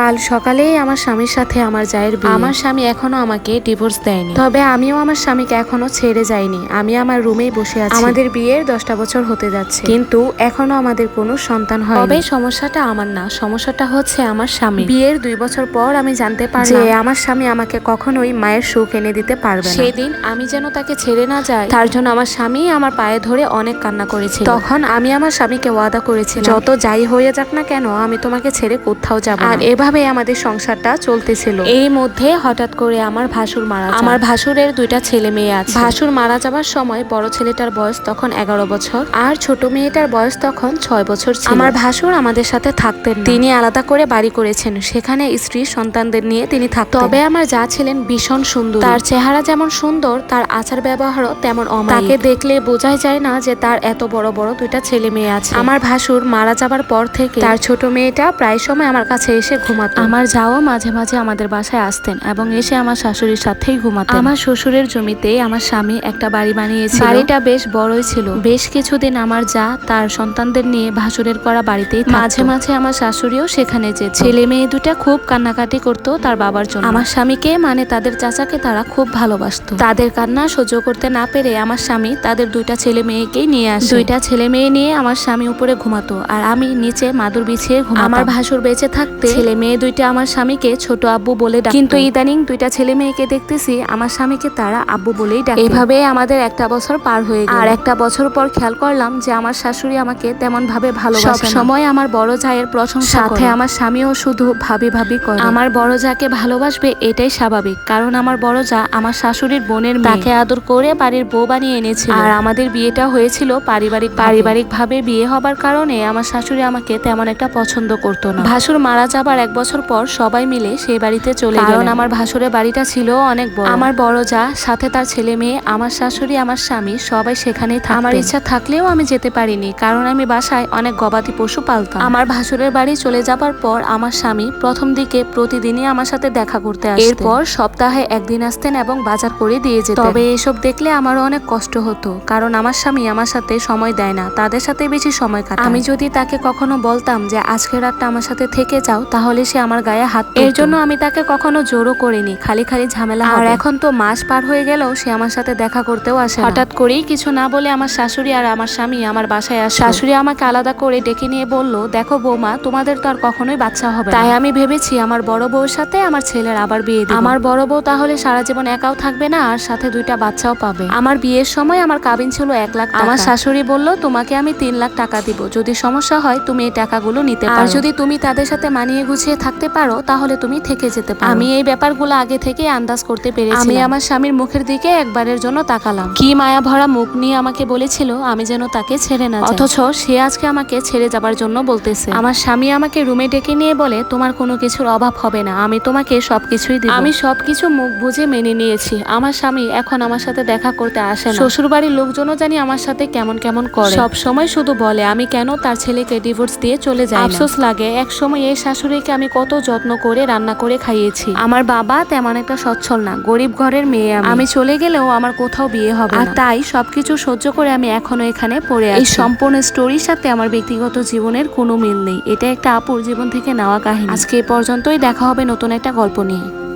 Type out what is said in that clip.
কাল সকালেই আমার স্বামীর সাথে আমার জায়ের আমার স্বামী এখনও আমাকে ডিভোর্স দেয়নি। তবে আমিও আমার স্বামীকে এখনও ছেড়ে যাইনি। আমি আমার রুমেই বসে আছি। আমাদের বিয়ের দশটা বছর হতে যাচ্ছে। কিন্তু এখনও আমাদের কোনো সন্তান হয় তবে সমস্যাটা আমার না। সমস্যাটা হচ্ছে আমার স্বামী। বিয়ের দুই বছর পর আমি জানতে পারলাম যে আমার স্বামী আমাকে কখনোই মায়ের সুখ এনে দিতে পারবে না। সেদিন আমি যেন তাকে ছেড়ে না যাই তার জন্য আমার স্বামী আমার পায়ে ধরে অনেক কান্না করেছিল। তখন আমি আমার স্বামীকে ওয়াদা করেছিলাম যত যাই হয়ে যাক না কেন আমি তোমাকে ছেড়ে কোথাও যাব আর এভাবে আমাদের সংসারটা চলতেছিল? এই মধ্যে হঠাৎ করে আমার ভাসুর মারা আমার ভাসুরের দুইটা ছেলে মেয়ে আছে। ভাসুর মারা যাবার সময় বড় ছেলেটার বয়স তখন এগারো বছর। আর ছোট মেয়েটার বয়স তখন ছয় বছর ছিল। আমার ভাসুর আমাদের সাথে থাকতেন তিনি আলাদা করে বাড়ি করেছেন। সেখানে স্ত্রী সন্তানদের নিয়ে তিনি থাকতেন। তবে আমার যা ছিলেন ভীষণ সুন্দর। তার চেহারা যেমন সুন্দর তার আচার ব্যবহারও তেমন অমায়িক। তাকে দেখলে বোঝাই যায় না যে তার এত বড় বড় দুইটা ছেলে মেয়ে আছে। আমার ভাসুর মারা যাবার পর থেকে তার ছোট মেয়েটা প্রায় সময় আমার কাছে এসে ঘুমাতো। আমার যাও মাঝে মাঝে আমাদের বাসায় আসতেন এবং এসে আমার শাশুড়ির সাথেই ঘুমাতেন। আমার শ্বশুরের জমিতে আমার স্বামী একটা বাড়ি বানিয়েছিল। বাড়িটা বেশ বড়ই ছিল। বেশ কিছুদিন আমার যা তার সন্তানদের নিয়ে ভাসুরের করা বাড়িতেই মাঝে মাঝে আমার শাশুড়িও সেখানে যেত। ছেলে মেয়ে দুটা খুব কান্নাকাটি করতো তার বাবার জন্য। আমার স্বামীকে মানে তাদের চাচাকে তারা খুব ভালোবাসতো। তাদের কান্না সহ্য করতে না পেরে আমার স্বামী তাদের দুইটা ছেলে মেয়েকেই নিয়ে আসে। দুইটা ছেলে মেয়ে নিয়ে আমার স্বামী উপরে ঘুমাতো আর আমি নিচে মাদুর বিছিয়ে ঘুমাতাম। আমার ভাসুর বেঁচে থাকতে ছেলে মেয়ে দুইটা আমার স্বামীকে ছোট আব্বু বলে ডাকতো কিন্তু ইদানিং দুইটা ছেলে মেয়েকে দেখতেছি আমার স্বামীকে তারা আব্বু বলেই ডাকে। এভাবে আমাদের একটা বছর পার হয়ে গেল। আর একটা বছর পর খেয়াল করলাম যে আমার শাশুড়ি আমাকে তেমন ভাবে ভালোবাসে সব সময় আমার বড় জায়ের প্রশংসা সাথে আমার স্বামীও শুধু ভাবি ভাবি করে। আমার বড় যাকে ভালোবাসবে এটাই স্বাভাবিক কারণ আমার বড় যা আমার শাশুড়ির বোনের। তাকে আদর করে বাড়ির বউ বানিয়ে এনেছিল। আর আমাদের বিয়েটা হয়েছিল পারিবারিক পারিবারিক ভাবে বিয়ে হবার কারণে আমার শাশুড়ি আমাকে তেমন একটা পছন্দ করতো না। ভাসুর মারা যাবার এক বছর পর সবাই মিলে সেই বাড়িতে চলে কারণ আমার ভাসুরের বাড়িটা ছিল অনেক বড়। আমার বড় যা সাথে তার ছেলে মেয়ে আমার শাশুড়ি আমার স্বামী সবাই সেখানে আমার ইচ্ছা থাকলেও আমি যেতে পারিনি কারণ আমি বাসায় অনেক গবাদি পশু পালতাম। আমার ভাসুরের বাড়ি চলে যাবার পর আমার স্বামী প্রথম দিকে প্রতিদিনই আমার সাথে দেখা করতে আসতেন। এরপর সপ্তাহে একদিন আসতেন এবং বাজার করে দিয়ে যেতেন। তবে এসব দেখলে আমারও অনেক কষ্ট হতো কারণ আমার স্বামী আমার সাথে সময় দেয় না তাদের সাথে বেশি সময় কাটায়। আমি যদি তাকে কখনো বলতাম যে আজকে রাতটা আমার সাথে থেকে যাও তাহলে সে আমার গায়ে হাত এর জন্য আমি তাকে কখনো জোরও করিনি খালি খালি ঝামেলা আর এখন তো মাস পার হয়ে গেলেও সে আমার সাথে দেখা করতেও আসে হঠাৎ করেই কিছু না বলে আমার শাশুড়ি আর আমার স্বামী আমার বাসায় আসে শাশুড়ি আমাকে আলাদা করে ডেকে নিয়ে বলল দেখো বৌমা তোমাদের তো আর কখনোই বাচ্চা হবে তাই আমি ভেবেছি আমার বড় বউর সাথে আমার ছেলের আবার বিয়ে দিব। আমার বড় বউ তাহলে সারা জীবন একাও থাকবে না আর সাথে দুইটা বাচ্চাও পাবে। আমার বিয়ের সময় আমার কাবিন ছিল এক লাখ আমার শাশুড়ি বলল তোমাকে আমি তিন লাখ টাকা দিব। যদি সমস্যা হয় তুমি এই টাকাগুলো নিতে পারো। আর যদি তুমি তাদের সাথে মানিয়ে গুছিয়ে থাকতে পারো তাহলে তুমি থেকে যেতে পারো। আমি এই ব্যাপারগুলো আগে থেকে আন্দাজ করতে পেরেছি আমি আমার স্বামীর মুখের দিকে একবারের জন্য তাকালাম। কি মায়া ভরা মুখ নিয়ে আমাকে বলেছিল আমি যেন তাকে ছেড়ে না অথচ সে আজকে আমাকে ছেড়ে যাবার জন্য বলতেছে। আমার স্বামী আমাকে রুমে ডেকে নিয়ে বলে তোমার কোনো কিছুর অভাব হবে না আমি তোমাকে সবকিছুই দিই আমি সবকিছু মুখ বুঝে মেনে নিয়েছি। আমার স্বামী এখন আমার সাথে দেখা করতে আসে না। শ্বশুর বাড়ির লোকজনও জানি আমার সাথে কেমন কেমন করে। সব সময় শুধু বলে আমি কেন তার ছেলেকে ডিভোর্স দিয়ে চলে যাই আফসোস লাগে। এক সময় এই শাশুড়িকে আমি কত যত্ন করে রান্না করে খাইয়েছি। আমার বাবা তেমন একটা সচ্ছল না গরিব ঘরের মেয়ে আমি। চলে গেলেও আমার কোথাও বিয়ে হবে আর তাই সবকিছু সহ্য করে আমি এখনও এখানে পড়ে এই সম্পূর্ণ স্টোরির সাথে আমার ব্যক্তিগত জীবনের কোনো মিল নেই। এটা একটা আপুর জীবন থেকে নেওয়া কাহিনী। আজকে এ পর্যন্তই দেখা হবে নতুন একটা গল্প নিয়ে।